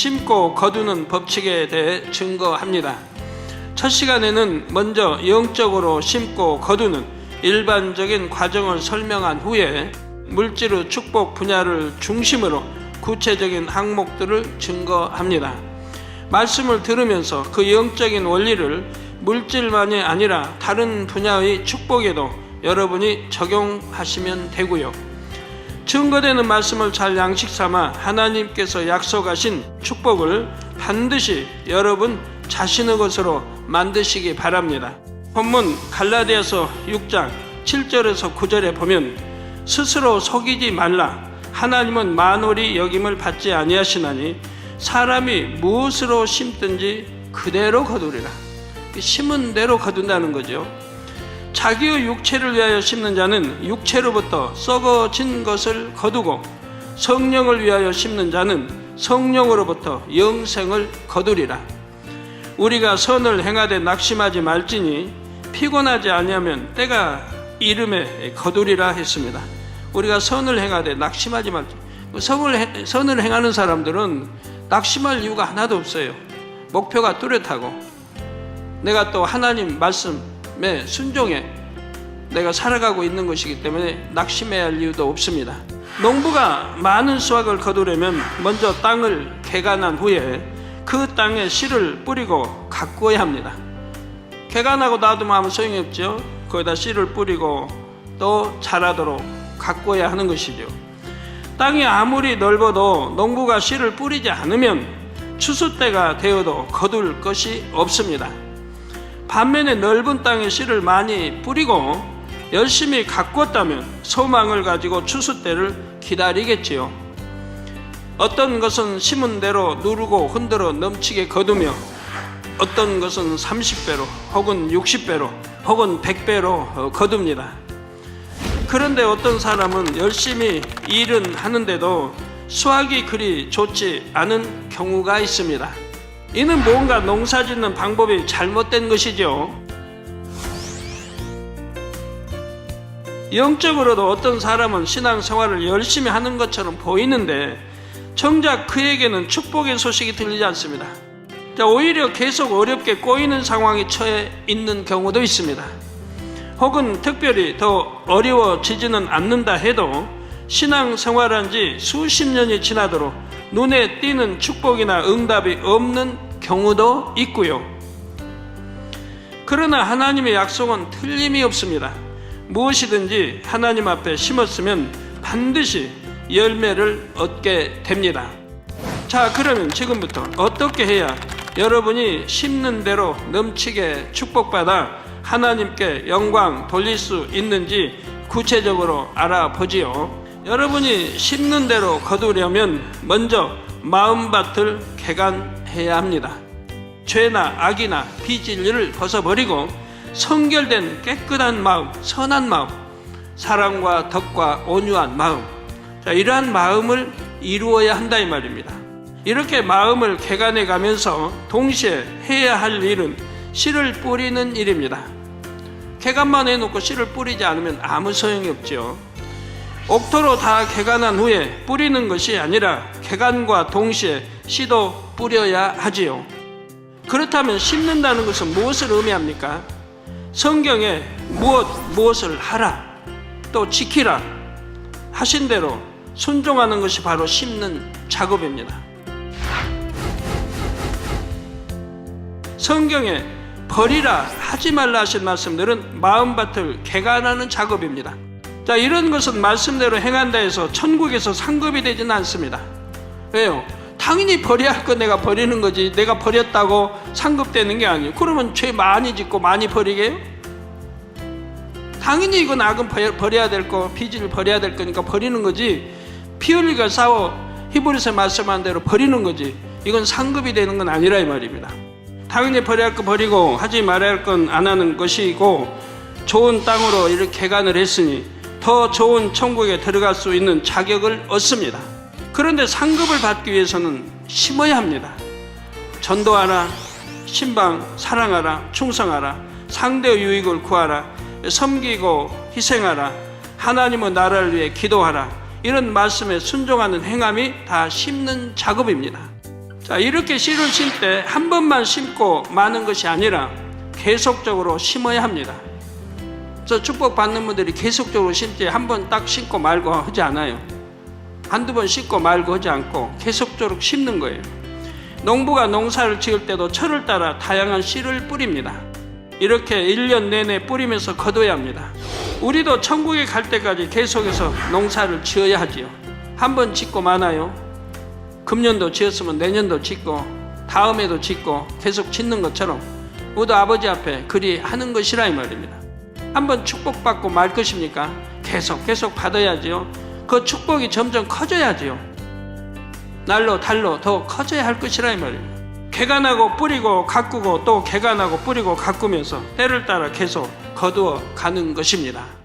심고 거두는 법칙에 대해 증거합니다. 첫 시간에는 먼저 영적으로 심고 거두는 일반적인 과정을 설명한 후에 물질의 축복 분야를 중심으로 구체적인 항목들을 증거합니다. 말씀을 들으면서 그 영적인 원리를 물질만이 아니라 다른 분야의 축복에도 여러분이 적용하시면 되고요. 증거되는 말씀을 잘 양식 삼아 하나님께서 약속하신 축복을 반드시 여러분 자신의 것으로 만드시기 바랍니다. 본문 갈라디아서 6장 7절에서 9절에 보면 스스로 속이지 말라 하나님은 만월이 여김을 받지 아니하시나니 사람이 무엇으로 심든지 그대로 거두리라 심은 대로 거둔다는 거죠. 자기의 육체를 위하여 심는 자는 육체로부터 썩어진 것을 거두고 성령을 위하여 심는 자는 성령으로부터 영생을 거두리라. 우리가 선을 행하되 낙심하지 말지니 피곤하지 아니하면 때가 이름에 거두리라 했습니다. 우리가 선을 행하되 낙심하지 말지. 선을, 해- 선을 행하는 사람들은 낙심할 이유가 하나도 없어요. 목표가 뚜렷하고 내가 또 하나님 말씀 에 순종해 내가 살아가고 있는 것이기 때문에 낙심해야 할 이유도 없습니다. 농부가 많은 수확을 거두려면 먼저 땅을 개간한 후에 그 땅에 씨를 뿌리고 가꾸어야 합니다. 개간하고 놔두면 아무 소용이 없죠. 거기다 씨를 뿌리고 또 자라도록 가꾸어야 하는 것이죠. 땅이 아무리 넓어도 농부가 씨를 뿌리지 않으면 추수 때가 되어도 거둘 것이 없습니다. 반면에 넓은 땅에 씨를 많이 뿌리고 열심히 가꾸었다면 소망을 가지고 추수 때를 기다리겠지요. 어떤 것은 심은 대로 누르고 흔들어 넘치게 거두며 어떤 것은 30배로 혹은 60배로 혹은 100배로 거둡니다. 그런데 어떤 사람은 열심히 일은 하는데도 수확이 그리 좋지 않은 경우가 있습니다. 이는 뭔가 농사 짓는 방법이 잘못된 것이죠. 영적으로도 어떤 사람은 신앙생활을 열심히 하는 것처럼 보이는데 정작 그에게는 축복의 소식이 들리지 않습니다. 자, 오히려 계속 어렵게 꼬이는 상황에 처해 있는 경우도 있습니다. 혹은 특별히 더 어려워지지는 않는다 해도 신앙생활한 지 수십 년이 지나도록 눈에 띄는 축복이나 응답이 없는 경우도 있고요. 그러나 하나님의 약속은 틀림이 없습니다. 무엇이든지 하나님 앞에 심었으면 반드시 열매를 얻게 됩니다. 자, 그러면 지금부터 어떻게 해야 여러분이 심는 대로 넘치게 축복받아 하나님께 영광 돌릴 수 있는지 구체적으로 알아보지요. 여러분이 심는 대로 거두려면 먼저 마음밭을 개간해야 합니다. 죄나 악이나 비진리를 벗어버리고 성결된 깨끗한 마음, 선한 마음, 사랑과 덕과 온유한 마음. 자, 이러한 마음을 이루어야 한다 이 말입니다. 이렇게 마음을 개간해 가면서 동시에 해야 할 일은 씨를 뿌리는 일입니다. 개간만 해놓고 씨를 뿌리지 않으면 아무 소용이 없죠. 옥토로 다 개간한 후에 뿌리는 것이 아니라 개간과 동시에 씨도 뿌려야 하지요. 그렇다면 심는다는 것은 무엇을 의미합니까? 성경에 무엇 무엇을 하라 또 지키라 하신 대로 순종하는 것이 바로 심는 작업입니다. 성경에 버리라 하지 말라 하신 말씀들은 마음밭을 개간하는 작업입니다. 자 이런 것은 말씀대로 행한다 해서 천국에서 상급이 되지는 않습니다. 왜요? 당연히 버려야 할거 내가 버리는 거지 내가 버렸다고 상급되는 게 아니에요. 그러면 죄 많이 짓고 많이 버리게요? 당연히 이건 악은 버- 버려야 될 거, 빚을 버려야 될 거니까 버리는 거지. 피 흘리가 싸워 히브리서 말씀한 대로 버리는 거지. 이건 상급이 되는 건 아니라 이 말입니다. 당연히 버려야 할 거 버리고 하지 말아야 할 건 안 하는 것이고 좋은 땅으로 이렇게 개간을 했으니 더 좋은 천국에 들어갈 수 있는 자격을 얻습니다. 그런데 상급을 받기 위해서는 심어야 합니다. 전도하라, 신방, 사랑하라, 충성하라, 상대의 유익을 구하라, 섬기고 희생하라, 하나님의 나라를 위해 기도하라. 이런 말씀에 순종하는 행함이 다 심는 작업입니다. 자, 이렇게 씨를 심때 한 번만 심고 마는 것이 아니라 계속적으로 심어야 합니다. 저 축복 받는 분들이 계속적으로 심지 한 번딱 심고 말고 하지 않아요. 한두 번 심고 말고 하지 않고 계속적으로 심는 거예요. 농부가 농사를 지을 때도 철을 따라 다양한 씨를 뿌립니다. 이렇게 1년 내내 뿌리면서 거둬야 합니다. 우리도 천국에 갈 때까지 계속해서 농사를 지어야 하지요. 한 번 짓고 마나요? 금년도 지었으면 내년도 짓고 다음에도 짓고 계속 짓는 것처럼 우도 아버지 앞에 그리 하는 것이라 이 말입니다. 한번 축복받고 말 것입니까? 계속 계속 받아야지요. 그 축복이 점점 커져야지요. 날로 달로 더 커져야 할 것이라 이. 개가 나고 뿌리고 가꾸고 또 개가 나고 뿌리고 가꾸면서 때를 따라 계속 거두어 가는 것입니다.